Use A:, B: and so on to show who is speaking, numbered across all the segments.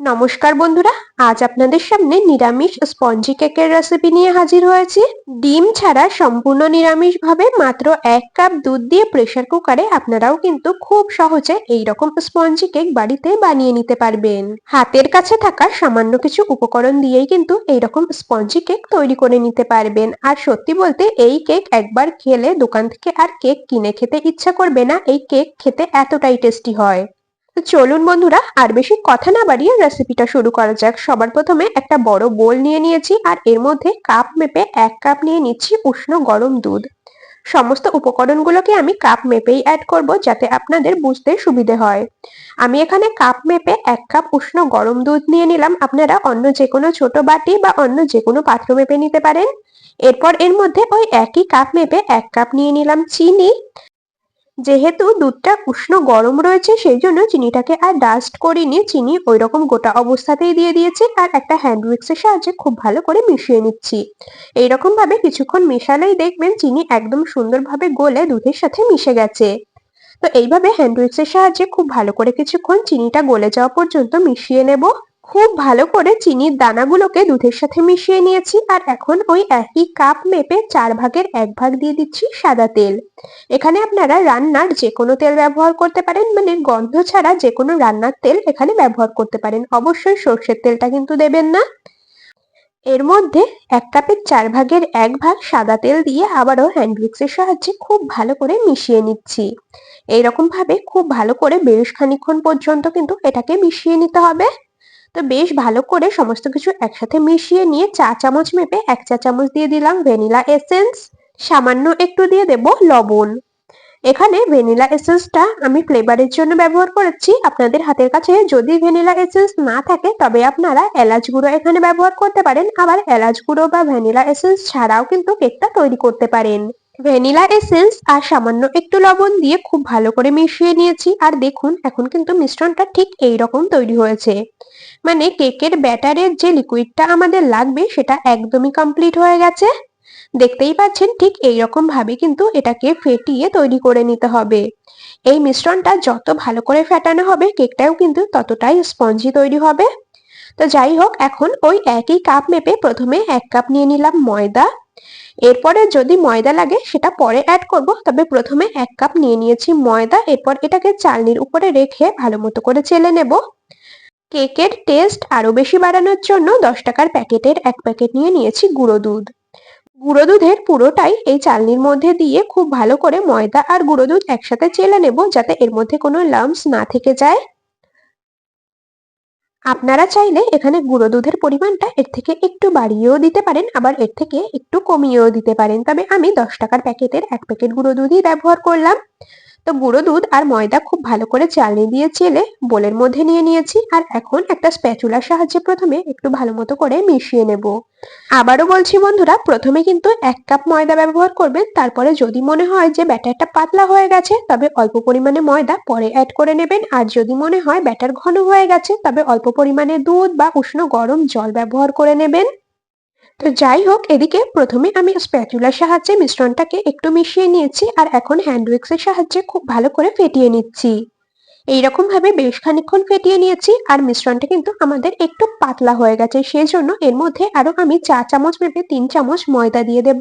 A: নমস্কার বন্ধুরা, আজ আপনাদের সামনে নিরামিষ স্পঞ্জি কেকের রেসিপি নিয়ে হাজির হয়েছি। ডিম ছাড়া সম্পূর্ণ নিরামিষ ভাবে মাত্র এক কাপ দুধ দিয়ে প্রেসার কুকারে আপনারাও কিন্তু খুব সহজে এই রকম স্পঞ্জি কেক বাড়িতে বানিয়ে নিতে পারবেন। হাতের কাছে থাকা সামান্য কিছু উপকরণ দিয়েই কিন্তু এই রকম স্পঞ্জি কেক তৈরি করে নিতে পারবেন। আর সত্যি বলতে এই কেক একবার খেলে দোকান থেকে আর কেক কিনে খেতে ইচ্ছা করবে না, এই কেক খেতে এতটাই টেস্টি হয়। চলুন বন্ধুরা, আর বেশি কথা না বাড়িয়ে রেসিপিটা শুরু করা যাক। সবার প্রথমে একটা বড় বোল নিয়ে নিয়েছি, আর এর মধ্যে কাপ মেপে এক কাপ নিয়ে নিচ্ছি উষ্ণ গরম দুধ। সমস্ত উপকরণগুলোকে আমি কাপ মেপেই অ্যাড করব যাতে আপনাদের বুঝতে সুবিধে হয়। আমি এখানে কাপ মেপে এক কাপ উষ্ণ গরম দুধ নিয়ে নিলাম। আপনারা অন্য যে কোনো ছোট বাটি বা অন্য যে কোনো পাত্র মেপে নিতে পারেন। এরপর এর মধ্যে ওই একই কাপ মেপে এক কাপ নিয়ে নিলাম চিনি। যেহেতু দুধটা উষ্ণ গরম রয়েছে সেই জন্য চিনিটাকে আর ডাস্ট করিনি চিনি ওই রকম গোটা অবস্থাতেই দিয়ে দিয়েছি আর একটা হ্যান্ড উইক্সের সাহায্যে খুব ভালো করে মিশিয়ে নিচ্ছি। এইরকম ভাবে কিছুক্ষণ মেশালেই দেখবেন চিনি একদম সুন্দরভাবে গলে দুধের সাথে মিশে গেছে। তো এইভাবে হ্যান্ড উইক্সের সাহায্যে খুব ভালো করে কিছুক্ষণ চিনিটা গলে যাওয়া পর্যন্ত মিশিয়ে নেব। খুব ভালো করে চিনির দানাগুলোকে দুধের সাথে মিশিয়ে নিয়েছি আর এখন ওই একই কাপ মেপে চার ভাগের এক ভাগ দিয়ে দিচ্ছি সাদা তেল। এখানে আপনারা রান্নার যে কোনো তেল ব্যবহার করতে পারেন মানে গন্ধ ছাড়া যে কোনো রান্নার তেল এখানে ব্যবহার করতে পারেন। অবশ্যই সর্ষের তেলটা কিন্তু দেবেন না। এর মধ্যে এক কাপের চার ভাগের এক ভাগ সাদা তেল দিয়ে আবারও হ্যান্ড এর সাহায্যে খুব ভালো করে মিশিয়ে নিচ্ছি। এইরকম ভাবে খুব ভালো করে বেশ খানিক্ষণ পর্যন্ত কিন্তু এটাকে মিশিয়ে নিতে হবে। তো বেশ ভালো করে সমস্ত কিছু একসাথে মিশিয়ে নিয়ে চা চামচ মেপে এক চা চামচ দিয়ে দিলাম ভ্যানিলা এসেন্স। সামান্য একটু দিয়ে দেব লবণ। এখানে ভ্যানিলা এসেন্সটা আমি ফ্লেভারের জন্য ব্যবহার করেছি। আপনাদের হাতের কাছে যদি ভ্যানিলা এসেন্স না থাকে, তবে আপনারা এলাচ গুঁড়ো এখানে ব্যবহার করতে পারেন। আবার এলাচ গুঁড়ো বা ভ্যানিলা এসেন্স ছাড়াও কিন্তু কেকটা তৈরি করতে পারেন। ভ্যানিলা এসেন্স আর সামান্য একটু লবণ দিয়ে খুব ভালো করে মিশিয়ে নিয়েছি। আর দেখুন, এখন কিন্তু মিশ্রণটা ঠিক এই রকম তৈরি হয়েছে। মানে কেকের ব্যাটারের যে লিকুইডটা আমাদের লাগবে, সেটা একদমই কমপ্লিট হয়ে গেছে। দেখতেই পাচ্ছেন, ঠিক এইরকম ভাবে কিন্তু এটাকে ফেটিয়ে তৈরি করে নিতে হবে। এই মিশ্রণটা যত ভালো করে ফেটানো হবে, কেকটাও কিন্তু ততটাই স্পঞ্জি তৈরি হবে। তো যাই হোক, এখন ওই একই কাপ মেপে প্রথমে এক কাপ নিয়ে নিলাম ময়দা। এরপরে যদি ময়দা লাগে, সেটা পরে অ্যাড করব। তবে প্রথমে এক কাপ নিয়ে নিয়েছি ময়দা। এরপর এটাকে চালনির উপরে রেখে ভালো মতো করে চেলে নেব। কেকের টেস্ট আরও বেশি বাড়ানোর জন্য দশ টাকার প্যাকেটের এক প্যাকেট নিয়ে নিয়েছি গুঁড়ো দুধ। গুঁড়ো দুধের পুরোটাই এই চালনির মধ্যে দিয়ে খুব ভালো করে ময়দা আর গুঁড়ো দুধ একসাথে চেলে নেব, যাতে এর মধ্যে কোনো লাম্পস না থেকে যায়। আপনারা চাইলে এখানে গুঁড়ো দুধের পরিমাণটা এর থেকে একটু বাড়িয়েও দিতে পারেন, আবার এর থেকে একটু কমিয়েও দিতে পারেন। তবে আমি দশ টাকার প্যাকেটের এক প্যাকেট গুঁড়ো দুধই ব্যবহার করলাম। তো গুঁড়ো দুধ আর ময়দা খুব ভালো করে চালনি দিয়ে চেলে বোলের মধ্যে নিয়ে নিয়েছি আর এখন একটা স্প্যাচুলার সাহায্যে প্রথমে একটু ভালো মতো করে মিশিয়ে নেব। আবারও বলছি বন্ধুরা, প্রথমে কিন্তু এক কাপ ময়দা ব্যবহার করবেন, তারপরে যদি মনে হয় যে ব্যাটারটা পাতলা হয়ে গেছে, তবে অল্প পরিমাণে ময়দা পরে অ্যাড করে নেবেন। আর যদি মনে হয় ব্যাটার ঘন হয়ে গেছে, তবে অল্প পরিমাণে দুধ বা উষ্ণ গরম জল ব্যবহার করে নেবেন। তো যাই হোক, এদিকে প্রথমে আমি স্প্যাচুলার সাহায্যে মিশ্রণটাকে একটু মিশিয়ে নিয়েছি আর এখন হ্যান্ড সাহায্যে খুব ভালো করে ফেটিয়ে নিচ্ছি। এইরকম ভাবে বেশ খানিক্ষণ ফেটিয়ে নিয়েছি আর মিশ্রণটা কিন্তু আমাদের একটু পাতলা হয়ে গেছে সেই জন্য এর মধ্যে আরও আমি চা চামচ ভেবে তিন চামচ ময়দা দিয়ে দেব।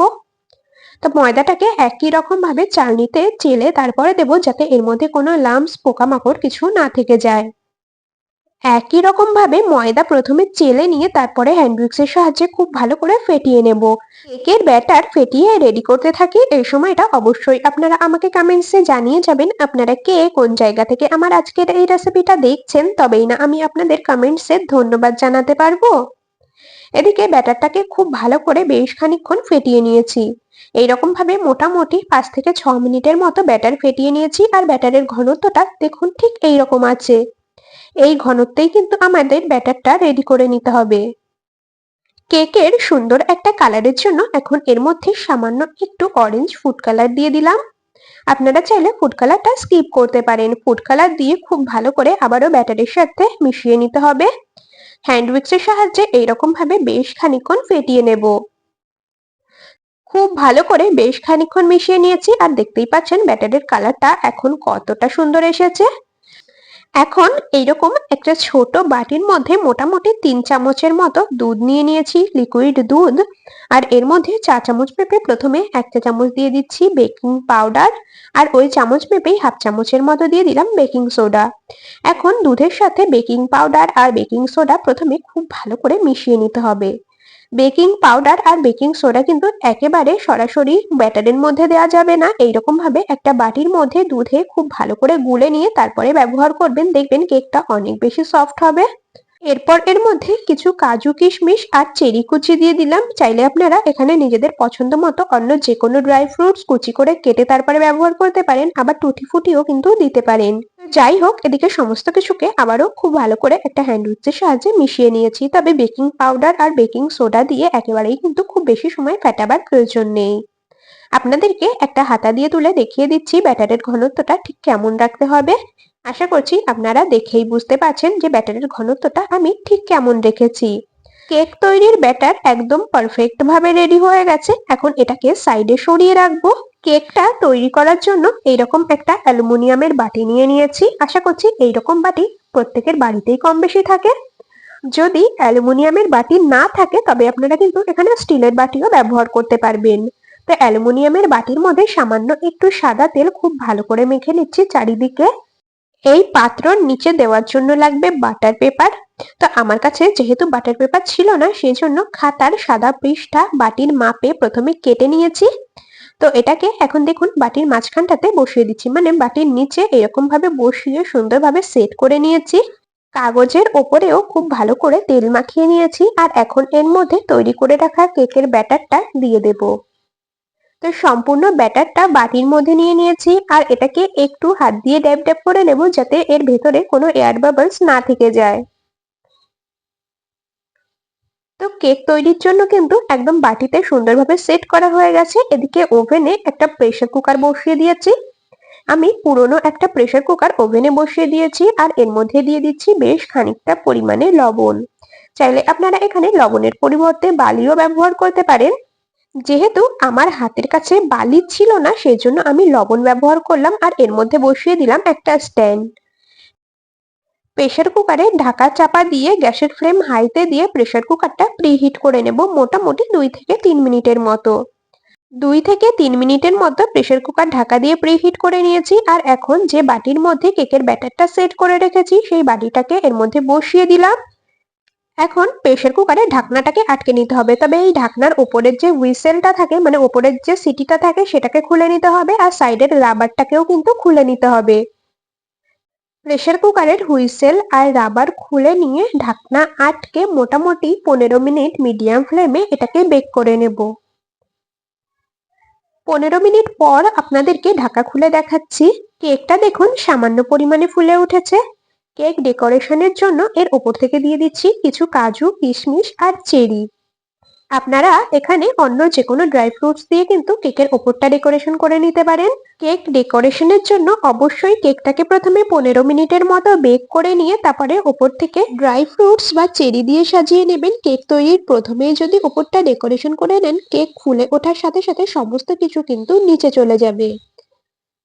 A: তো ময়দাটাকে একই রকম ভাবে চালনিতে চেলে তারপরে দেব যাতে এর মধ্যে কোনো লাম্পস পোকামাকড় কিছু না থেকে যায়। একই রকম ভাবে ময়দা প্রথমে চেলে নিয়ে তারপরে হ্যান্ড এর সাহায্যে খুব ভালো করে ফেটিয়ে নেব। কেকের ব্যাটার ফেটিয়ে রেডি করতে থাকি, এই সময়টা অবশ্যই। আপনারা আমাকে কমেন্টসে জানিয়ে যাবেন আপনারা কে, কোন জায়গা থেকে আমার আজকের এই রেসিপিটা দেখছেন। তবেই না আমি আপনাদের কমেন্টসে ধন্যবাদ জানাতে পারব। এদিকে ব্যাটারটাকে খুব ভালো করে বেশ খানিক্ষণ ফেটিয়ে নিয়েছি। এইরকম ভাবে মোটামুটি পাঁচ থেকে ছ মিনিটের মতো ব্যাটার ফেটিয়ে নিয়েছি আর ব্যাটারের ঘনত্বটা দেখুন ঠিক এইরকম আছে। এই ঘনত্বেই কিন্তু আমাদের ব্যাটারটা রেডি করে নিতে হবে। কেকের সুন্দর একটা কালারের জন্য এখন এর মধ্যে সামান্য একটু অরেঞ্জ ফুড কালার দিয়ে দিলাম। আপনারা চাইলে ফুড কালারটা স্কিপ করতে পারেন। ফুড কালার দিয়ে খুব ভালো করে আবারও ব্যাটারের সাথে মিশিয়ে নিতে হবে। হ্যান্ড উইক্সের সাহায্যে এইরকম ভাবে বেশ খানিক্ষণ ফেটিয়ে নেব। খুব ভালো করে বেশ খানিক্ষণ মিশিয়ে নিয়েছি আর দেখতেই পাচ্ছেন ব্যাটারের কালারটা এখন কতটা সুন্দর এসেছে। এখন এইরকম একটা ছোট বাটির মধ্যে মোটামুটি তিন চামচের মতো দুধ নিয়ে নিয়েছি লিকুইড দুধ। আর এর মধ্যে চা চামচ মেপে প্রথমে একটা চামচ দিয়ে দিচ্ছি বেকিং পাউডার আর ওই চামচ মেপেই হাফ চামচের মতো দিয়ে দিলাম বেকিং সোডা এখন দুধের সাথে বেকিং পাউডার আর বেকিং সোডা প্রথমে খুব ভালো করে মিশিয়ে নিতে হবে। বেকিং পাউডার আর বেকিং সোডা কিন্তু একেবারে সরাসরি ব্যাটারের মধ্যে দেওয়া যাবে না। এইরকম ভাবে একটা বাটির মধ্যে দুধে খুব ভালো করে গুলে নিয়ে তারপরে ব্যবহার করবেন। দেখবেন কেকটা অনেক বেশি সফট হবে। এরপর এর মধ্যে কিছু কাজু কিশমিশ আর চেরি কুচি দিয়ে দিলাম। চাইলে আপনারা এখানে নিজেদের পছন্দ মতো অন্য যে কোনো ড্রাই ফ্রুটস কুচি করে কেটে তারপরে ব্যবহার করতে পারেন। আবার টুটি ফুটিও কিন্তু দিতে পারেন। যাই হোক, এদিকে সমস্ত কিছুকে আবারও খুব ভালো করে একটা হ্যান্ড উইচের সাহায্যে মিশিয়ে নিয়েছি। তবে বেকিং পাউডার আর বেকিং সোডা দিয়ে একেবারেই কিন্তু খুব বেশি সময় ফেটাবার প্রয়োজন নেই। আপনাদেরকে একটা হাতা দিয়ে তুলে দেখিয়ে দিচ্ছি ব্যাটারের ঘনত্বটা ঠিক কেমন রাখতে হবে। আশা করছি আপনারা দেখেই বুঝতে পারছেন যে ব্যাটারের ঘনত্বটা আমি ঠিক কেমন রেখেছি। কেক তৈরির ব্যাটার একদম পারফেক্ট ভাবে রেডি হয়ে গেছে। এখন এটাকে সাইডে সরিয়ে রাখব। কেকটা তৈরি করার জন্য এইরকম একটা অ্যালুমিনিয়ামের বাটি নিয়ে নিয়েছি। আশা করছি এইরকম বাটি প্রত্যেকের বাড়িতেই কম বেশি থাকে। যদি অ্যালুমিনিয়ামের বাটি না থাকে, তবে আপনারা কিন্তু এখানে স্টিলের বাটিও ব্যবহার করতে পারবেন। তো অ্যালুমিনিয়ামের বাটির মধ্যে সামান্য একটু সাদা তেল খুব ভালো করে মেখে নিচ্ছি চারিদিকে। এই পাত্রর নিচে দেওয়ার জন্য লাগবে বাটার পেপার তো আমার কাছে যেহেতু বাটার পেপার ছিল না সেই জন্য খাতার সাদা পৃষ্ঠা বাটির মাপে প্রথমে কেটে নিয়েছি। তো এটাকে এখন দেখুন, বাটির মাঝখানটাতে বসিয়ে দিচ্ছি। মানে বাটির নিচে এরকম ভাবে বসিয়ে সুন্দরভাবে সেট করে নিয়েছি। কাগজের ওপরেও খুব ভালো করে তেল মাখিয়ে নিয়েছি। আর এখন এর মধ্যে তৈরি করে রাখা কেকের ব্যাটারটা দিয়ে দেবো। তো সম্পূর্ণ ব্যাটারটা বাটির মধ্যে নিয়ে নিয়েছি আর এটাকে একটু হাত দিয়ে ড্যাব ড্যাব করে নেব যাতে এর ভেতরে কোনো এয়ার বাবলস না থেকে যায়। তো কেক তৈরির জন্য কিন্তু একদম বাটিতে সুন্দরভাবে সেট করা হয়ে গেছে। এদিকে ওভেনে একটা প্রেসার কুকার বসিয়ে দিয়েছি। আমি পুরনো একটা প্রেসার কুকার ওভেনে বসিয়ে দিয়েছি আর এর মধ্যে দিয়ে দিচ্ছি বেশ খানিকটা পরিমাণে লবণ। চাইলে আপনারা এখানে লবণের পরিবর্তে বালিও ব্যবহার করতে পারেন। যেহেতু আমার হাতের কাছে বালি ছিল না সেই জন্য আমি লবণ ব্যবহার করলাম আর এর মধ্যে বসিয়ে দিলাম একটা স্ট্যান্ড। প্রেশার কুকারে ঢাকা চাপা দিয়ে গ্যাসের ফ্লেম হাইতে দিয়ে প্রেশার কুকারটা প্রিহিট করে নেব মোটামুটি দুই থেকে তিন মিনিটের মতো। দুই থেকে তিন মিনিটের মতো প্রেসার কুকার ঢাকা দিয়ে প্রিহিট করে নিয়েছি আর এখন যে বাটির মধ্যে কেকের ব্যাটারটা সেট করে রেখেছি, সেই বাটিটাকে এর মধ্যে বসিয়ে দিলাম। এখন প্রেশার কুকারে ঢাকনাটাকে আটকে নিতে হবে। তবে এই ঢাকনার ওপরের যে হুইসেলটা থাকে মানে ওপরের যে সিটিটা থাকে, সেটাকে খুলে নিতে হবে আর সাইডের রাবারটাকেও কিন্তু খুলে নিতে হবে। প্রেশার কুকারের হুইসেল আর রাবার খুলে নিয়ে ঢাকনা আটকে মোটামুটি পনেরো মিনিট মিডিয়াম ফ্লেমে এটাকে বেক করে নেব। পনেরো মিনিট পর আপনাদেরকে ঢাকা খুলে দেখাচ্ছি। কেকটা দেখুন সামান্য পরিমাণে ফুলে উঠেছে। কেক ডেকোরেশনের জন্য এর ওপর থেকে দিয়ে দিচ্ছি কিছু কাজু, কিশমিশ আর চেরি। আপনারা এখানে অন্য যে কোনো ড্রাই ফ্রুটস দিয়ে কিন্তু কেকের ওপরটা ডেকোরেশন করে নিতে পারেন। কেক ডেকোরেশনের জন্য অবশ্যই কেকটাকে প্রথমে পনেরো মিনিটের মতো বেক করে নিয়ে তারপরে ওপর থেকে ড্রাই ফ্রুটস বা চেরি দিয়ে সাজিয়ে নেবেন। কেক তৈরির প্রথমেই যদি ওপরটা ডেকোরেশন করে নেন, কেক ফুলে ওঠার সাথে সাথে সমস্ত কিছু কিন্তু নিচে চলে যাবে।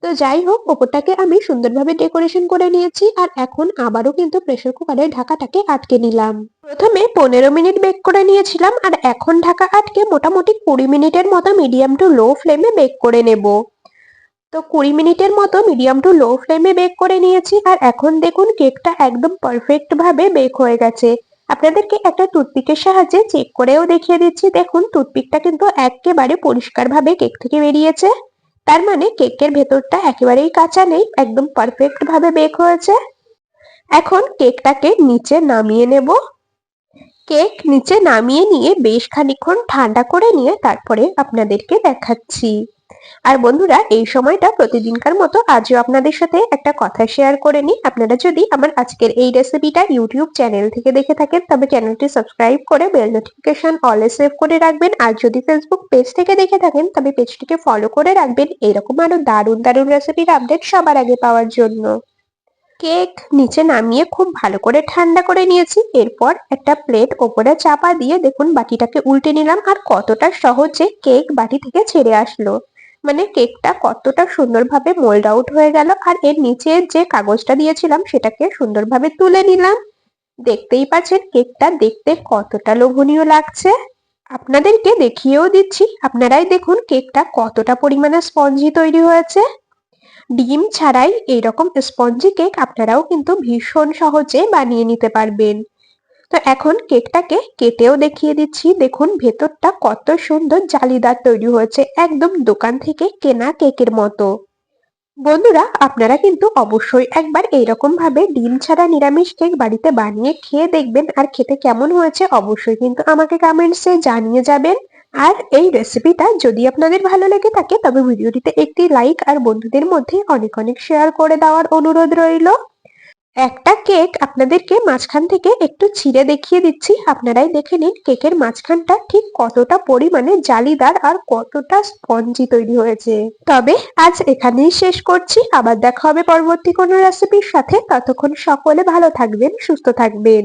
A: তো যাই হোক, ওপরটাকে আমি সুন্দরভাবে ডেকোরেশন করে নিয়েছি আর এখন আবারও কিন্তু প্রেসার কুকারের ঢাকাটাকে আটকে নিলাম। প্রথমে পনেরো মিনিট বেক করে নিয়েছিলাম আর এখন ঢাকা আটকে মোটামুটি কুড়ি মিনিটের মতো মিডিয়াম টু লো ফ্লেমে বেক করে নেব। তো কুড়ি মিনিটের মতো মিডিয়াম টু লো ফ্লেমে বেক করে নিয়েছি আর এখন দেখুন কেকটা একদম পারফেক্ট ভাবে বেক হয়ে গেছে। আপনাদেরকে একটা টুথপিকের সাহায্যে চেক করেও দেখিয়ে দিচ্ছি। দেখুন টুথপিকটা কিন্তু একেবারে পরিষ্কারভাবে কেক থেকে বেরিয়েছে। তার মানে কেকের ভেতরটা একেবারেই কাঁচা নেই, একদম পারফেক্ট ভাবে বেক হয়েছে। এখন কেকটাকে নিচে নামিয়ে নেব। কেক নিচে নামিয়ে নিয়ে বেশ খানিক্ষণ ঠান্ডা করে নিয়ে তারপরে আপনাদেরকে দেখাচ্ছি। আর বন্ধুরা, এই সময়টা প্রতিদিনকার মতো আজও আপনাদের সাথে একটা কথা শেয়ার করে নিই। আপনারা যদি আমার আজকের এই রেসিপিটা ইউটিউব চ্যানেল থেকে দেখে থাকেন, তবে চ্যানেলটি সাবস্ক্রাইব করে বেল নোটিফিকেশন অলে সেভ করে রাখবেন। আর যদি ফেসবুক পেজ থেকে দেখে থাকেন, তবে পেজটিকে ফলো করে রাখবেন। এরকম আরও দারুণ দারুণ রেসিপির আপডেট সবার আগে পাওয়ার জন্য। কেক নিচে নামিয়ে খুব ভালো করে ঠান্ডা করে নিয়েছি। এরপর একটা প্লেট ওপরে চাপা দিয়ে দেখুন বাটিটাকে উল্টে নিলাম। আর কতটা সহজে কেক বাটি থেকে ছেড়ে আসলো। মানে কেকটা কতটা সুন্দরভাবে মোল্ড আউট হয়ে গেল আর এর নিচে যে কাগজটা দিয়েছিলাম সেটাকে সুন্দরভাবে তুলে নিলাম। দেখতেই পাচ্ছেন কেকটা দেখতে কতটা লোভনীয় লাগছে। আপনাদেরকে দেখিয়েও দিচ্ছি, আপনারাই দেখুন কেকটা কতটা পরিমাণে স্পঞ্জি তৈরি হয়েছে। ডিম ছাড়াই এইরকম স্পঞ্জি কেক আপনারাও কিন্তু ভীষণ সহজে বানিয়ে নিতে পারবেন। তো এখন কেকটাকে কেটেও দেখিয়ে দিচ্ছি। দেখুন, ভেতরটা কত সুন্দর জালিদার তৈরি হয়েছে। একদম দোকান থেকে কেনা কেকের মতো। বন্ধুরা, আপনারা কিন্তু অবশ্যই একবার এইরকম ভাবে ডিম ছাড়া নিরামিষ কেক বাড়িতে বানিয়ে খেয়ে দেখবেন আর খেতে কেমন হয়েছে অবশ্যই কিন্তু আমাকে কমেন্টসে জানিয়ে যাবেন। আর এই রেসিপিটা যদি আপনাদের ভালো লেগে থাকে, তবে ভিডিওটিতে একটি লাইক আর বন্ধুদের মধ্যে অনেক অনেক শেয়ার করে দেওয়ার অনুরোধ রইল। একটা কেক আপনাদেরকে মাঝখান থেকে একটু ছিঁড়ে দেখিয়ে দিচ্ছি। আপনারাই দেখে নিন কেকের মাঝখানটা ঠিক কতটা পরিমাণে জালিদার আর কতটা স্পঞ্জি তৈরি হয়েছে। তবে আজ এখানেই শেষ করছি। আবার দেখা হবে পরবর্তী কোনো রেসিপির সাথে। ততক্ষণ সকলে ভালো থাকবেন, সুস্থ থাকবেন।